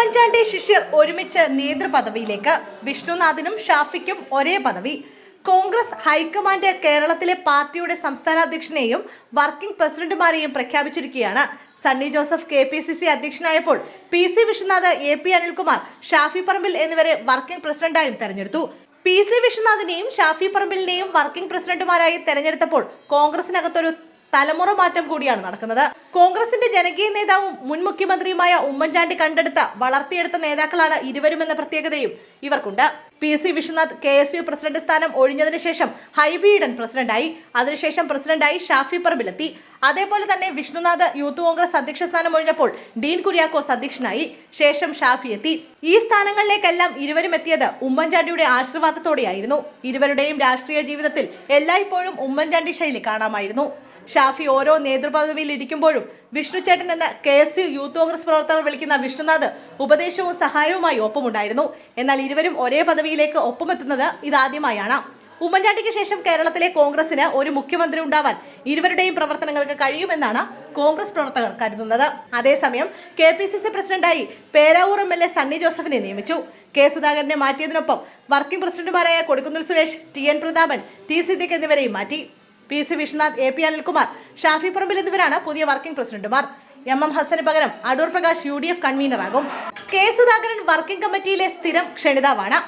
ഉമ്മൻചാണ്ടി ശിഷ്യർ ഒരുമിച്ച് നേതൃപദവിയിലേക്ക് വിഷ്ണുനാഥിനും ഷാഫിക്കും ഒരേ പദവി. കോൺഗ്രസ് ഹൈക്കമാൻഡ് കേരളത്തിലെ പാർട്ടിയുടെ സംസ്ഥാന അധ്യക്ഷനെയും വർക്കിംഗ് പ്രസിഡന്റുമാരെയും പ്രഖ്യാപിച്ചിരിക്കുകയാണ്. Sunny Joseph K P C C അധ്യക്ഷനായപ്പോൾ P C Vishwanath A P Anilkumar Shafi Parambil എന്നിവരെ വർക്കിംഗ് പ്രസിഡന്റായും തെരഞ്ഞെടുത്തു. പി സി വിശ്വനാഥിനെയും ഷാഫി പറമ്പിലിനെയും വർക്കിംഗ് പ്രസിഡന്റുമാരായി തെരഞ്ഞെടുത്തപ്പോൾ കോൺഗ്രസിനകത്തൊരു തലമുറ മാറ്റം കൂടിയാണ് നടക്കുന്നത്. കോൺഗ്രസിന്റെ ജനകീയ നേതാവും മുൻ മുഖ്യമന്ത്രിയുമായ ഉമ്മൻചാണ്ടി കണ്ടെടുത്ത വളർത്തിയെടുത്ത നേതാക്കളാണ് ഇരുവരുമെന്ന പ്രത്യേകതയും ഇവർക്കുണ്ട്. P C Vishwanath K S U president സ്ഥാനം ഒഴിഞ്ഞതിന് ശേഷം ഹൈബി പ്രസിഡന്റായി. അതിനുശേഷം പ്രസിഡന്റായി ഷാഫി പറമ്പിലെത്തി. അതേപോലെ തന്നെ വിഷ്ണുനാഥ് യൂത്ത് കോൺഗ്രസ് അധ്യക്ഷ സ്ഥാനം ഒഴിഞ്ഞപ്പോൾ ഡീൻ കുര്യാക്കോസ് അധ്യക്ഷനായി. ശേഷം ഷാഫി എത്തി. ഈ സ്ഥാനങ്ങളിലേക്കെല്ലാം ഇരുവരും എത്തിയത് ഉമ്മൻചാണ്ടിയുടെ ആശീർവാദത്തോടെയായിരുന്നു. ഇരുവരുടെയും രാഷ്ട്രീയ ജീവിതത്തിൽ എല്ലായ്പ്പോഴും ഉമ്മൻചാണ്ടി ശൈലി കാണാമായിരുന്നു. ഷാഫി ഓരോ നേതൃപദവിയിൽ ഇരിക്കുമ്പോഴും വിഷ്ണുചേട്ടൻ എന്ന K S U youth Congress പ്രവർത്തകർ വിളിക്കുന്ന വിഷ്ണുനാഥ് ഉപദേശവും സഹായവുമായി ഒപ്പമുണ്ടായിരുന്നു. എന്നാൽ ഇരുവരും ഒരേ പദവിയിലേക്ക് ഒപ്പമെത്തുന്നത് ഇതാദ്യമായാണ്. ഉമ്മൻചാണ്ടിക്ക് ശേഷം കേരളത്തിലെ കോൺഗ്രസിന് ഒരു മുഖ്യമന്ത്രി ഉണ്ടാവാൻ ഇരുവരുടെയും പ്രവർത്തനങ്ങൾക്ക് കഴിയുമെന്നാണ് കോൺഗ്രസ് പ്രവർത്തകർ കരുതുന്നത്. അതേസമയം കെ പി സി സി പ്രസിഡന്റായി Peravoor M L A Sunny ജോസഫിനെ നിയമിച്ചു. കെ സുധാകരനെ മാറ്റിയതിനൊപ്പം വർക്കിംഗ് പ്രസിഡന്റുമാരായ Kodikunnil Suresh T N Prathapan T Siddique എന്നിവരെയും മാറ്റി. P C Vishwanath A P Anilkumar Shafi Parambil എന്നിവരാണ് പുതിയ വർക്കിംഗ് പ്രസിഡന്റുമാർ. എം എം ഹസന് പകരം Adoor Prakash U D F കൺവീനറാകും. K Sudhakaran working കമ്മിറ്റിയിലെ സ്ഥിരം ക്ഷണിതാവാണ്.